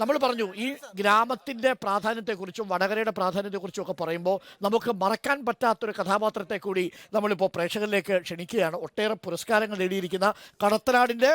നമ്മൾ പറഞ്ഞു ഈ ഗ്രാമത്തിന്റെ പ്രാധാന്യത്തെക്കുറിച്ചും വടകരയുടെ പ്രാധാന്യത്തെക്കുറിച്ചും ഒക്കെ പറയുമ്പോൾ നമുക്ക് മറക്കാൻ പറ്റാത്തൊരു കഥാപാത്രത്തെ കൂടി നമ്മളിപ്പോൾ പ്രേക്ഷകരിലേക്ക് ക്ഷണിക്കുകയാണ്. ഒട്ടേറെ പുരസ്കാരങ്ങൾ നേടിയിരിക്കുന്ന കടത്തനാടിന്റെ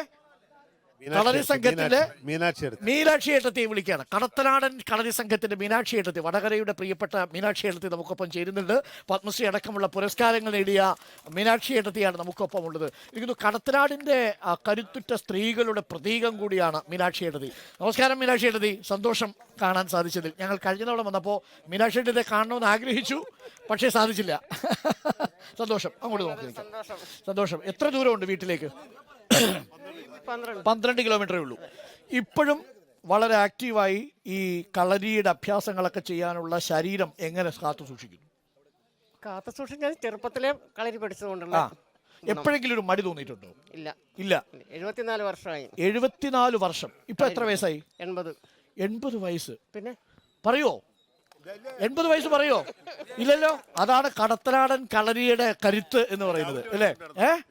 കളരി സംഘത്തിന്റെ മീനാക്ഷി എടുത്ത് മീനാക്ഷി ഏട്ടത്തെ വിളിക്കുകയാണ്. കടത്തനാടൻ കളരി സംഘത്തിന്റെ മീനാക്ഷി ഏട്ടത്തി വടകരയുടെ പ്രിയപ്പെട്ട മീനാക്ഷി ഏട്ടത്തി നമുക്കൊപ്പം ചേരുന്നുണ്ട്. പത്മശ്രീ അടക്കമുള്ള പുരസ്കാരങ്ങൾ നേടിയ മീനാക്ഷി ഏട്ടത്തിയാണ് നമുക്കൊപ്പം ഉള്ളത്. എനിക്ക് കടത്തനാടിന്റെ ആ, കരുത്തുറ്റ സ്ത്രീകളുടെ പ്രതീകം കൂടിയാണ് മീനാക്ഷി ഏട്ടത്തി. നമസ്കാരം മീനാക്ഷി ഏട്ടത്തി. സന്തോഷം കാണാൻ സാധിച്ചതിൽ. ഞങ്ങൾ കഴിഞ്ഞ തവണ വന്നപ്പോൾ മീനാക്ഷി ഏട്ടത്തെ കാണണമെന്ന് ആഗ്രഹിച്ചു പക്ഷേ സാധിച്ചില്ല. സന്തോഷം. അങ്ങോട്ട് നോക്കി നിൽക്കാം സന്തോഷം. എത്ര ദൂരമുണ്ട് വീട്ടിലേക്ക്? പന്ത്രണ്ട്. കിലോമീറ്ററേ ഉള്ളൂ. ഇപ്പോഴും വളരെ ആക്റ്റീവായി ഈ കളരിയുടെ അഭ്യാസങ്ങളൊക്കെ ചെയ്യാനുള്ള ശരീരം എങ്ങനെ കാത്തു സൂക്ഷിക്കുന്നു? കാത്തു സൂക്ഷിക്കാൻ ചെറുപ്പത്തിലെ കളരി പഠിച്ചതുകൊണ്ടുള്ള എപ്പോഴെങ്കിലും ഒരു മടി തോന്നിയിട്ടുണ്ടോ? ഇല്ല. ഇല്ല. എഴുപത്തിനാല് വർഷമായി. എഴുപത്തിനാല് വർഷം. ഇപ്പൊ എത്ര വയസ്സായി? എൺപത്. എൺപത് വയസ്സ്. പിന്നെ? പറയോ? എൺപത് വയസ്സ് പറയോ? ഇല്ലല്ലോ? അതാണ് കടത്തനാടൻ കളരിയുടെ കരുത്ത് എന്ന് പറയുന്നത് അല്ലേ? ഏ?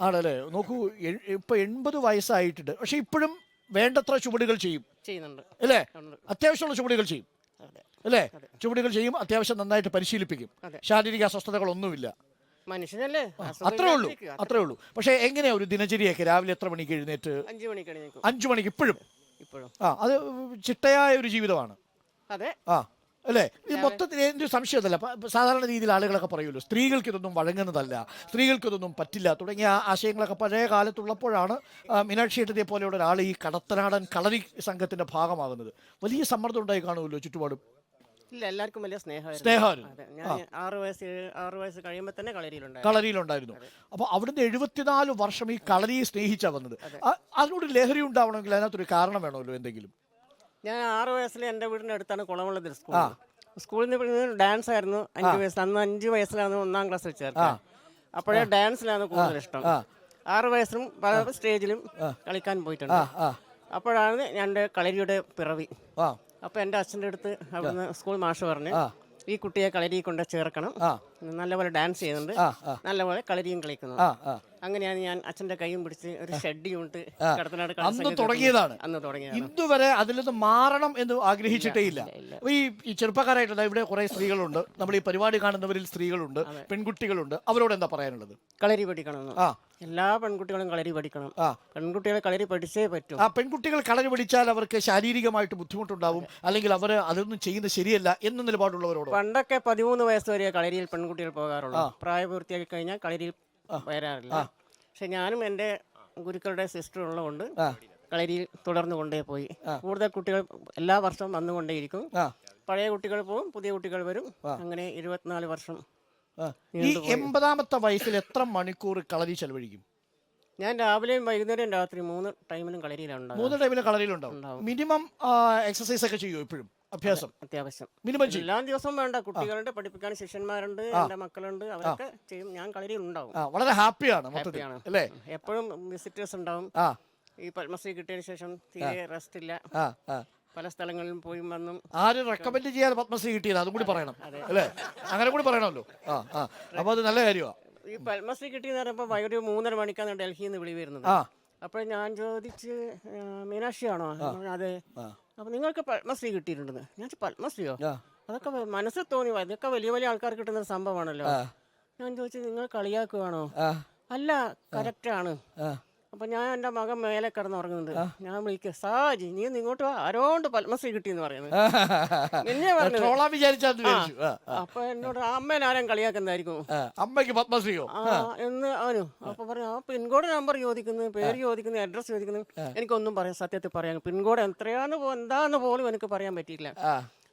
ആണല്ലേ? നോക്കൂ ഇപ്പൊ എൺപത് വയസ്സായിട്ടുണ്ട്. പക്ഷെ ഇപ്പോഴും വേണ്ടത്ര ചുവടുകൾ ചെയ്യും. ചെയ്യുന്നുണ്ട്. അല്ലേ. അത്യാവശ്യമുള്ള ചുവടുകൾ ചെയ്യും. അതെ. അല്ലേ? ചുവടുകൾ ചെയ്യും അത്യാവശ്യം നന്നായിട്ട് പരിശീലിപ്പിക്കും. ശാരീരിക അസ്വസ്ഥതകളൊന്നുമില്ല. മനുഷ്യനല്ലേ? അത്രേ ഉള്ളൂ അത്രേ ഉള്ളൂ. പക്ഷെ എങ്ങനെയാ ഒരു ദിനചര്യയൊക്കെ രാവിലെ എത്ര മണിക്ക് എഴുന്നേറ്റ്? അഞ്ചു മണിക്ക് അഞ്ചു മണിക്ക് ഇപ്പോഴും? ഇപ്പോഴും. ആ അത് ചിട്ടയായ ഒരു ജീവിതമാണ്. അതെ. ആ. അല്ലേ? ഈ മൊത്തത്തിൽ എന്റെ സംശയം അതല്ല സാധാരണ രീതിയിൽ ആളുകളൊക്കെ പറയുമല്ലോ സ്ത്രീകൾക്ക് ഇതൊന്നും വഴങ്ങുന്നതല്ല സ്ത്രീകൾക്ക് ഇതൊന്നും പറ്റില്ല തുടങ്ങിയ ആശയങ്ങളൊക്കെ പഴയ കാലത്തുള്ളപ്പോഴാണ് മീനാക്ഷി എട്ടതിയെ പോലെയുള്ള ഒരാൾ ഈ കടത്തനാടൻ കളരി സംഘത്തിന്റെ ഭാഗമാകുന്നത്. വലിയ സമ്മർദ്ദം ഉണ്ടായി കാണുമല്ലോ ചുറ്റുപാടും. ഇല്ല എല്ലാവർക്കും വലിയ സ്നേഹമായിരുന്നു. അതെ ഞാൻ ആറ് വയസ്സ് ആറ് വയസ്സ് കഴിയുമ്പോൾ തന്നെ കളരിയിലുണ്ടായിരുന്നു. കളരിയിലുണ്ടായിരുന്നു. അപ്പോൾ അവിടുന്ന് എഴുപത്തിനാല് വർഷം ഈ കളരിയെ സ്നേഹിച്ചാ വന്നത്. അതിനോട് ലഹരി ഉണ്ടാവണമെങ്കിൽ അതിനകത്തൊരു കാരണം വേണമല്ലോ എന്തെങ്കിലും? ഞാൻ ആറ് വയസ്സിൽ എന്റെ വീടിന്റെ അടുത്താണ് കുളമുള്ളത് സ്കൂൾ. സ്കൂളിൽ നിന്ന് ഡാൻസ് ആയിരുന്നു അഞ്ച് വയസ്സ് അന്ന് അഞ്ച് വയസ്സിലാണ് ഒന്നാം ക്ലാസ് ചേർത്തത് അപ്പോഴേ ഡാൻസിലാണ് കൂടുതൽ ഇഷ്ടം. ആറ് വയസ്സിലും പല സ്റ്റേജിലും കളിക്കാൻ പോയിട്ടുണ്ട്. അപ്പോഴാണ് എന്റെ കളരിയുടെ പിറവി. അപ്പൊ അപ്പോൾ എന്റെ അച്ഛന്റെ അടുത്ത് അവിടുന്ന് സ്കൂൾ മാഷ് പറഞ്ഞു ഈ കുട്ടിയെ കളരി കൊണ്ട് ചേർക്കണം. നല്ലപോലെ ഡാൻസ് ചെയ്യുന്നുണ്ട്. നല്ലപോലെ കളരിയും കളിക്കുന്നു അങ്ങനെയാണ് ഞാൻ അച്ഛന്റെ കൈയും പിടിച്ച് ഒരു ഷെഡ് യൂണിറ്റ് കടത്തനാട് അന്ന് തുടങ്ങിയതാണ്. അന്ന് തുടങ്ങിയതാണ്. ഇന്നുവരെ അതിൽ നിന്ന് മാറണം എന്ന് ആഗ്രഹിച്ചിട്ടേ ഇല്ല അപ്പൊ ഈ ഈ ചെറുപ്പക്കാരായിട്ടുള്ള ഇവിടെ കുറെ സ്ത്രീകളുണ്ട്. നമ്മൾ ഈ പരിപാടി കാണുന്നവരിൽ സ്ത്രീകളുണ്ട് പെൺകുട്ടികളുണ്ട്. അവരോട് എന്താ പറയാനുള്ളത്? കളരി പഠിക്കണം ആ. എല്ലാ പെൺകുട്ടികളും കളരി പഠിക്കണം. ആ. പെൺകുട്ടികളെ കളരി പഠിച്ചേ പറ്റൂ. ആ പെൺകുട്ടികൾ കളരി പഠിച്ചാൽ അവർക്ക് ശാരീരികമായിട്ട് ബുദ്ധിമുട്ടുണ്ടാവും. അല്ലെങ്കിൽ അവർ അതൊന്നും ചെയ്യുന്നത് ശരിയല്ല എന്ന നിലപാടുള്ളവരോട്. പണ്ടൊക്കെ പതിമൂന്ന് വയസ്സ് വരെ കളരിയിൽ പെൺകുട്ടികൾ പോകാറുള്ളൂ. പ്രായപൂർത്തിയാക്കി കഴിഞ്ഞാൽ കളരിയിൽ വരാറില്ല. പക്ഷെ ഞാനും എന്റെ ഗുരുക്കളുടെ സിസ്റ്റർ ഉള്ളതുകൊണ്ട് കളരിയിൽ തുടർന്നു കൊണ്ടേ പോയി. കൂടുതൽ കുട്ടികൾ എല്ലാ വർഷവും വന്നുകൊണ്ടേയിരിക്കും. പഴയ കുട്ടികൾ പോകും പുതിയ കുട്ടികൾ വരും. അങ്ങനെ ഇരുപത്തിനാല് വർഷം. ഈ എൺപതാമത്തെ വയസ്സിൽ എത്ര മണിക്കൂർ കളരി ചെലവഴിക്കും? ഞാൻ രാവിലെയും വൈകുന്നേരം രാത്രി മൂന്ന് ടൈമിലും കളരിയിലാണ് ഉണ്ടാകുക മൂന്ന് ടൈമിൽ കളരിയിലുണ്ടാവും. മിനിമം എക്സസൈസ് ഒക്കെ ചെയ്യുമോ ഇപ്പോഴും? അഭ്യാസം. അത്യാവശ്യം. മിനിമം എല്ലാ ദിവസവും വേണ്ട. കുട്ടികളുണ്ട് പഠിപ്പിക്കാൻ ശിഷ്യന്മാരുണ്ട് എന്റെ മക്കളുണ്ട് അവരൊക്കെ ചെയ്യും. ഞാൻ കളരിയിൽ ഉണ്ടാവും വളരെ ഹാപ്പിയാണ്. അല്ലേ? എപ്പോഴും വിസിറ്റേഴ്സ് ഉണ്ടാവും ഈ പത്മശ്രീ കിട്ടിയതിന് ശേഷം തീരെ റെസ്റ്റ് ഇല്ല പല സ്ഥലങ്ങളിലും പോയി വന്നും. ആര് റെക്കമെൻഡ് ചെയ്യാൻ പത്മശ്രീ കിട്ടിയത്? അതും കൂടി പറയണം അല്ലേ? അങ്ങനെ കൂടി പറയണമല്ലോ. ആ ആ. അപ്പൊ അത് നല്ല കാര്യമാണ് ഈ പത്മശ്രീ കിട്ടിയെന്ന് പറയുമ്പോൾ വൈകിട്ട് മൂന്നര മണിക്കാണ് ഡൽഹിയിൽ നിന്ന് വിളി വരുന്നത്. അപ്പോൾ ഞാൻ ചോദിച്ച് മീനാക്ഷിയാണോ? അതെ. അപ്പോൾ നിങ്ങൾക്ക് പത്മശ്രീ കിട്ടിയിട്ടുണ്ടെന്ന്. ഞാൻ പത്മശ്രീയോ? അതൊക്കെ മനസ്സിൽ തോന്നി ഇതൊക്കെ വലിയ വലിയ ആൾക്കാർ കിട്ടുന്ന ഒരു സംഭവമാണല്ലോ. ഞാൻ ചോദിച്ചു നിങ്ങൾ കളിയാക്കുവാണോ? അല്ല കറക്റ്റാണ്. അപ്പൊ ഞാൻ എന്റെ മകൻ മേലെ കിടന്ന് ഉറങ്ങുന്നുണ്ട് ഞാൻ വിളിക്കുക സാജി നീ നിങ്ങോട്ട് ഇങ്ങോട്ട് വാ. ആരോണ്ട് പത്മശ്രീ കിട്ടിയെന്ന് പറയുന്നത്? അപ്പൊ എന്നോട് അമ്മേനെ ആരും കളിയാക്കുന്നതായിരിക്കും അമ്മയ്ക്ക് പത്മശ്രീയോ? എന്ന് അവനു. അപ്പൊ പറഞ്ഞു ആ പിൻകോഡ് നമ്പർ ചോദിക്കുന്നു പേര് ചോദിക്കുന്നു അഡ്രസ് ചോദിക്കുന്നു. എനിക്കൊന്നും പറയാം സത്യത്തിൽ പറയാം. പിൻകോഡ് എത്രയാന്ന് എന്താന്ന് പോലും എനിക്ക് പറയാൻ പറ്റിയില്ല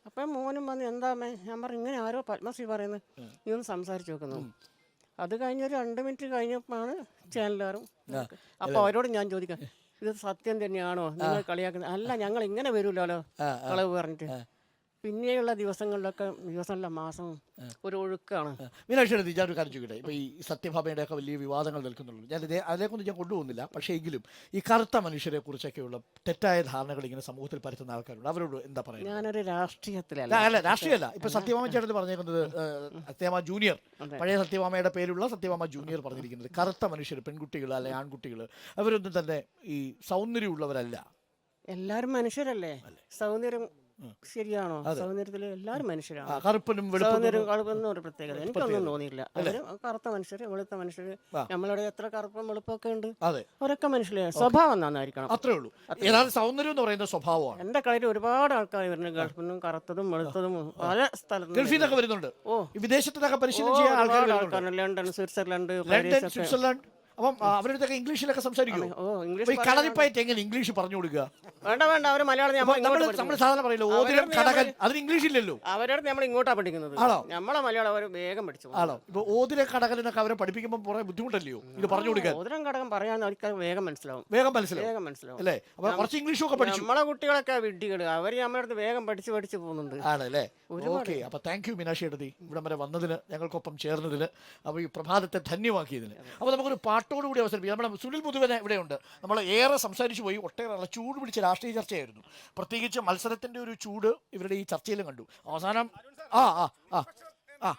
അപ്പൊ മോനും വന്ന് എന്താ അമ്മേ? ഞാൻ പറഞ്ഞു ഇങ്ങനെ ആരോ പത്മശ്രീ പറയുന്നത് നീ ഒന്ന് സംസാരിച്ചു നോക്കുന്നു അത് കഴിഞ്ഞൊരു രണ്ട് മിനിറ്റ് കഴിഞ്ഞപ്പോഴാണ് ചാനലുകാരും അപ്പോൾ അവരോട് ഞാൻ ചോദിക്കാം ഇത് സത്യം തന്നെയാണോ? നിങ്ങൾ കളിയാക്കുന്നത് അല്ല ഞങ്ങൾ ഇങ്ങനെ വരൂലോ കളവ് പറഞ്ഞിട്ട്. പിന്നെയുള്ള ദിവസങ്ങളിലൊക്കെ ദിവസമല്ല മാസം ഒരു ഒഴുക്കാണ്. മീനാക്ഷി എടുത്ത് ഞാൻ ഒരു കാര്യം ചോദിക്കട്ടെ? ഇപ്പൊ ഈ സത്യഭാമയുടെ ഒക്കെ വലിയ വിവാദങ്ങൾ നിൽക്കുന്നുള്ളൂ ഞാൻ ഇതേ അതിനെക്കൊന്നും ഞാൻ കൊണ്ടുപോകുന്നില്ല. പക്ഷേ എങ്കിലും ഈ കറുത്ത മനുഷ്യരെ കുറിച്ചൊക്കെയുള്ള തെറ്റായ ധാരണകൾ ഇങ്ങനെ സമൂഹത്തിൽ പരത്തുന്ന ആൾക്കാരുണ്ട്. അവരോട് എന്താ പറയുക ഞാനൊരു രാഷ്ട്രീയത്തിലല്ല. അല്ല രാഷ്ട്രീയമല്ല ഇപ്പൊ സത്യഭാമ ചേട്ടൻ പറഞ്ഞേക്കുന്നത് സത്യമാ സത്യഭാമ ജൂനിയർ. പഴയ സത്യഭാമയുടെ പേരുള്ള സത്യഭാമ ജൂനിയർ പറഞ്ഞിരിക്കുന്നത് കറുത്ത മനുഷ്യർ പെൺകുട്ടികൾ അല്ലെ ആൺകുട്ടികൾ അവരൊന്നും തന്നെ ഈ സൗന്ദര്യമുള്ളവരല്ല. എല്ലാരും മനുഷ്യരല്ലേ? സൗന്ദര്യം ശരിയാണോ? സൗന്ദര്യത്തിൽ എല്ലാരും മനുഷ്യരാണ്. കറുപ്പനും സൗന്ദര്യം കറുപ്പെന്ന് ഒരു പ്രത്യേകത. എനിക്കൊന്നും തോന്നിയില്ല. അവർ കറുത്ത മനുഷ്യര് വെളുത്ത മനുഷ്യര് നമ്മളിവിടെ എത്ര കറുപ്പും വെളുപ്പൊക്കെ ഉണ്ട്? അവരൊക്കെ മനുഷ്യരെ. സ്വഭാവം നന്നായിരിക്കണം. അത്രേ ഉള്ളൂ. ഏതാണ്ട് സൗന്ദര്യം എന്ന് പറയുന്ന സ്വഭാവമാണ്. എന്റെ കളിയിൽ ഒരുപാട് ആൾക്കാർ വരുന്നുണ്ട്. ഗൾഫിൽ കറുത്തതും വെളുത്തതും പല സ്ഥലത്തും ഗൾഫിൽ നിന്നൊക്കെ വരുന്നുണ്ട്. ഓ. വിദേശത്തൊക്കെ പരിശീലനം ചെയ്യാൻ ആൾക്കാർ ലണ്ടൻ സ്വിറ്റ്സർലൻഡ് ലണ്ടൻ സ്വിറ്റ്സർലാൻഡ്. അപ്പം അവരടുത്തൊക്കെ അവരുടെ ഇംഗ്ലീഷിലൊക്കെ സംസാരിക്കും ഓ ഇംഗ്ലീഷ് എങ്ങനെ ഇംഗ്ലീഷ് പറഞ്ഞു കൊടുക്കുക? വേണ്ട വേണ്ട അവർ മലയാളം നമ്മൾ നമ്മൾ ഇങ്ങോട്ട് നമ്മൾ. സാധാരണ പറയില്ല ഓതിരം കടകൻ അതിന് ഇംഗ്ലീഷ് ഇല്ലല്ലോ അവരോട് നമ്മൾ ഇങ്ങോട്ടാ പഠിക്കുന്നത്. ആണോ? നമ്മളെ മലയാളം അവർ വേഗം പഠിച്ചു പോകും. ആണോ? ഇപ്പൊ ഓതിര കടകൻ എന്നൊക്കെ അവരെ പഠിപ്പിക്കുമ്പോൾ കുറെ ബുദ്ധിമുട്ടല്ലയോ? ഇത് പറഞ്ഞു കൊടുക്കാൻ? ഓതിരം ഘടകം പറയാൻ അവർക്ക് വേഗം മനസ്സിലാവും. വേഗം മനസ്സിലാവും. വേഗം മനസ്സിലാവും. അല്ലേ? അപ്പൊ കുറച്ച് ഇംഗ്ലീഷും ഒക്കെ പഠിച്ചു. നമ്മളെ കുട്ടികളൊക്കെ വിഡ്ഢികൾ അവർ നമ്മളടുത്ത് വേഗം പഠിച്ച് പഠിച്ച് പോകുന്നുണ്ട്. ആണല്ലേ? ഓക്കെ അപ്പൊ താങ്ക് യു മീനാക്ഷി എടുത്തി ഇവിടം വരെ വന്നതിന് ഞങ്ങൾക്കൊപ്പം ചേർന്നതിന് അപ്പൊ ഈ പ്രഭാതത്തെ ധന്യമാക്കിയതിന്. അപ്പൊ നമുക്കൊരു പാട്ടോട് കൂടി അവസരിപ്പിക്കും. നമ്മുടെ സുനിൽ മുതുവനെ ഇവിടെയുണ്ട്. നമ്മൾ ഏറെ സംസാരിച്ചു പോയി. ഒട്ടേറെ ചൂട് പിടിച്ച രാഷ്ട്രീയ ചർച്ചയായിരുന്നു. പ്രത്യേകിച്ച് മത്സരത്തിന്റെ ഒരു ചൂട് ഇവരുടെ ഈ ചർച്ചയിലും കണ്ടു. അവസാനം ആ ആ ആ ആ.